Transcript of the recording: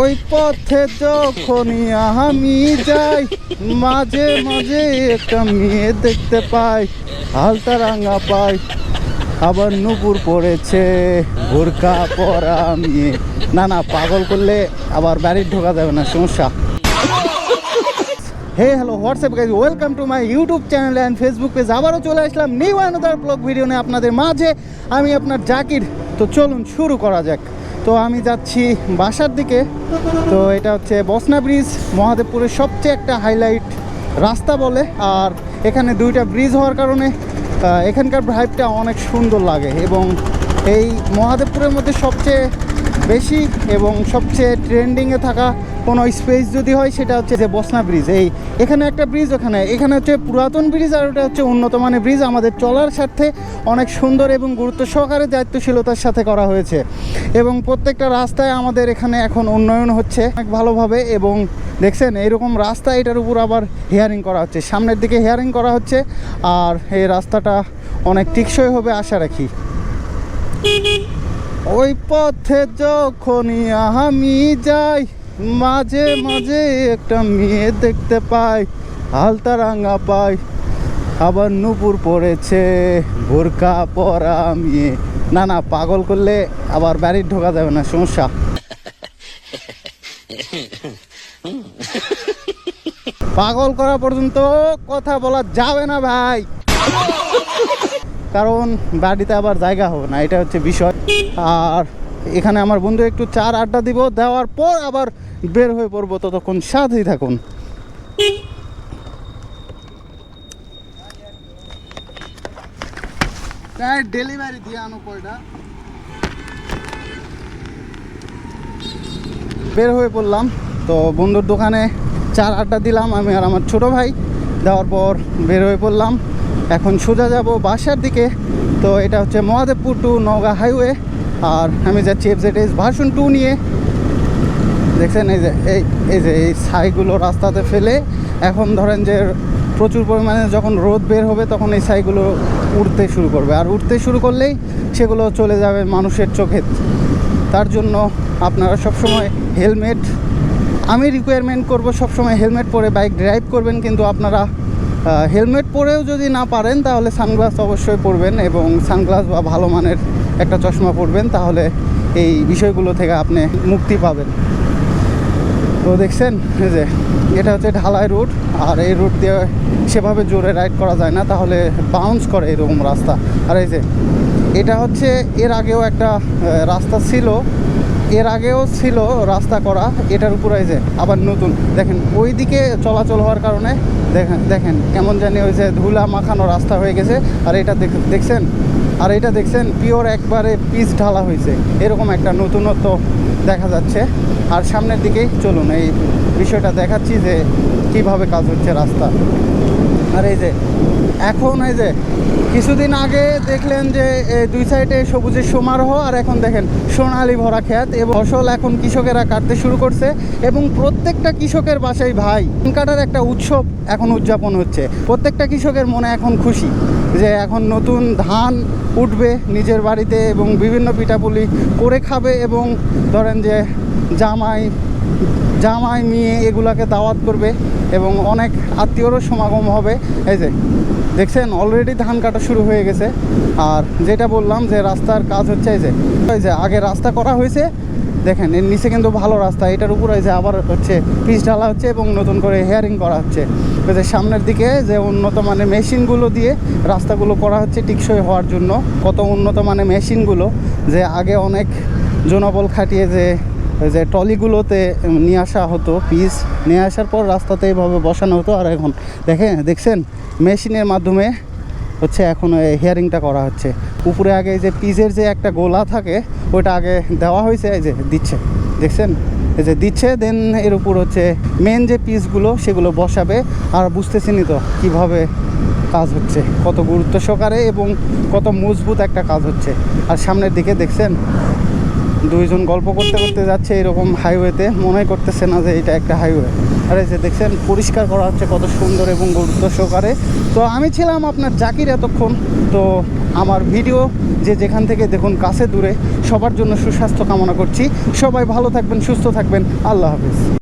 ওই পথে যখনই আমি যাই, মাঝে মাঝে একটা মেয়ে দেখতে পাই হালতা রাঙা পাই। আবার নুপুর পড়েছে, বোরকা পরা মেয়ে। না না, পাগল করলে আবার বাড়ির ঢোকা যাবে না, সমস্যা। Hey, hello, WhatsApp guys welcome to my YouTube channel and Facebook page আবারও চলে আসলাম নিউ আনাদার ব্লগ ভিডিও নিয়ে আপনাদের মাঝে। আমি আপনার জাকির, তো চলুন শুরু করা যাক। তো আমি যাচ্ছি বাসার দিকে। তো এটা হচ্ছে বসনা ব্রিজ, মহাদেবপুরের সবচেয়ে একটা হাইলাইট রাস্তা বলে। আর এখানে দুইটা ব্রিজ হওয়ার কারণে এখানকার ভাইবটা অনেক সুন্দর লাগে এবং এই মহাদেবপুরের মধ্যে সবচেয়ে বেশি এবং সবচেয়ে ট্রেন্ডিংয়ে থাকা কোনো স্পেস যদি হয়, সেটা হচ্ছে যে বসনা ব্রিজ এই, এখানে একটা ব্রিজ ওখানে। এখানে হচ্ছে পুরাতন ব্রিজ আর ওটা হচ্ছে উন্নত মানের ব্রিজ আমাদের চলার স্বার্থে অনেক সুন্দর এবং গুরুত্ব সহকারে দায়িত্বশীলতার সাথে করা হয়েছে। এবং প্রত্যেকটা রাস্তায় আমাদের এখানে এখন উন্নয়ন হচ্ছে অনেক ভালোভাবে এবং দেখছেন, এইরকম রাস্তা এটার উপর আবার হেয়ারিং করা হচ্ছে। সামনের দিকে হেয়ারিং করা হচ্ছে আর এই রাস্তাটা অনেক টিকসই হবে, আশা রাখি। ওই পথে যখনই আমি যাই, মাঝে মাঝে একটা মেয়ে দেখতে পাই হালতা রাঙা পাই। আবার নুপুর পড়েছে, বোরকা পরা মেয়ে। না না, পাগল করলে আবার বাড়ির ঢোকা যাবে না, সমস্যা। পাগল করা পর্যন্ত কথা বলা যাবে না ভাই। কারণ বাড়িতে আবার জায়গা হবে না, এটা হচ্ছে বিষয়। আর এখানে আমার বন্ধু একটু চার আড্ডা দিব, দেওয়ার পর আবার বের হয়ে পড়ব, ততক্ষণ সাথেই থাকুন। ডেলিভারি দিয়ে আনো কয়টা। বের হয়ে পড়লাম, তো বন্ধুর দোকানে চার আড্ডা দিলাম আমি আর আমার ছোট ভাই। দেওয়ার পর বের হয়ে পড়লাম। এখন সোজা যাব বাসার দিকে। তো এটা হচ্ছে মহাদেবপুর টু নওগাঁ হাইওয়ে। আর আমি যাচ্ছি এফজেড এস ভার্সন টু নিয়ে। দেখছেন, এই যে, এই এই যে, এই ছাইগুলো রাস্তাতে ফেলে। এখন ধরেন যে, প্রচুর পরিমাণে যখন রোদ বের হবে তখন এই ছাইগুলো উঠতে শুরু করবে। আর উঠতে শুরু করলেই সেগুলো চলে যাবে মানুষের চোখে। তার জন্য আপনারা সবসময় হেলমেট, আমি রিকোয়ারমেন্ট করব সবসময় হেলমেট পরে বাইক ড্রাইভ করবেন, কিন্তু আপনারা হেলমেট পরেও যদি না পারেন, তাহলে সানগ্লাস অবশ্যই পরবেন এবং সানগ্লাস বা ভালো মানের একটা চশমা পরবেন, তাহলে এই বিষয়গুলো থেকে আপনি মুক্তি পাবেন। তো দেখছেন যে এটা হচ্ছে ঢালাই রুট আর এই রুট দিয়ে সেভাবে জোরে রাইড করা যায় না, তাহলে বাউন্স করে এরকম রাস্তা। আর এই যে, এটা হচ্ছে এর আগেও একটা রাস্তা ছিল এর আগেও ছিল রাস্তা করা, এটার উপরে যে আবার নতুন। দেখেন ওই দিকে চলাচল হওয়ার কারণে দেখেন দেখেন কেমন জানি ওই যে ধুলা মাখানো রাস্তা হয়ে গেছে। আর এটা দেখ- দেখছেন? আর এটা দেখছেন? পিওর একবারে পিচ ঢালা হয়েছে। এরকম একটা নতুনত্ব দেখা যাচ্ছে। আর সামনের দিকেই চলুন, এই বিষয়টা দেখাচ্ছি যে কীভাবে কাজ হচ্ছে রাস্তা। আর এই যে এখন এই যে কিছুদিন আগে দেখলেন যে দুই সাইডে সবুজের সমারোহ, আর এখন দেখেন সোনালি ভরা ক্ষেত এবং ফসল এখন কৃষকেরা কাটতে শুরু করছে এবং প্রত্যেকটা কৃষকের বাসায় ভাই কাটার একটা উৎসব এখন উদযাপন হচ্ছে। প্রত্যেকটা কৃষকের মনে এখন খুশি যে এখন নতুন ধান উঠবে নিজের বাড়িতে এবং বিভিন্ন পিঠাপুলি করে খাবে এবং ধরেন যে জামাই জামাই, মেয়ে এগুলাকে দাওয়াত করবে এবং অনেক আত্মীয়রও সমাগম হবে। এই যে, দেখছেন অলরেডি ধান কাটা শুরু হয়ে গেছে। আর যেটা বললাম যে, রাস্তার কাজ হচ্ছে এই যে এই যে, আগে রাস্তা করা হয়েছে। দেখেন, এর নিচে কিন্তু ভালো রাস্তা। এটার উপরে যে আবার হচ্ছে পিচ ঢালা হচ্ছে এবং নতুন করে হেয়ারিং করা হচ্ছে। ওই যে, সামনের দিকে যে উন্নত মানের মেশিনগুলো দিয়ে রাস্তাগুলো করা হচ্ছে টিকসই হওয়ার জন্য। কত উন্নত মানের মেশিনগুলো যে আগে অনেক জনবল খাটিয়ে যে ওই যে ট্রলিগুলোতে নিয়ে আসা হতো, পিস নিয়ে আসার পর রাস্তাতে এইভাবে বসানো হতো। আর এখন দেখেন, দেখছেন? মেশিনের মাধ্যমে হচ্ছে এখন হিয়ারিংটা করা হচ্ছে। উপরে আগে যে পিসের যে একটা গোলা থাকে, ওইটা আগে দেওয়া হয়েছে, এই যে দিচ্ছে। দেখছেন? এই যে দিচ্ছে দেন এর উপর হচ্ছে মেন যে পিসগুলো, সেগুলো বসাবে। আর বুঝতেছেনই তো কীভাবে কাজ হচ্ছে। কত গুরুত্ব সহকারে এবং কত মজবুত একটা কাজ হচ্ছে। আর সামনের দিকে দেখছেন? দুইজন গল্প করতে করতে যাচ্ছে এরকম হাইওয়েতে মনে করতেছে না যে এটা একটা হাইওয়ে আর এই যে দেখছেন, পরিষ্কার করা হচ্ছে কত সুন্দর এবং গুরুত্ব সহকারে। তো আমি ছিলাম আপনার জাকির এতক্ষণ। তো আমার ভিডিও যে যেখান থেকে দেখুন কাছে দূরে, সবার জন্য সুস্বাস্থ্য কামনা করছি। সবাই ভালো থাকবেন, সুস্থ থাকবেন। আল্লাহ হাফিজ।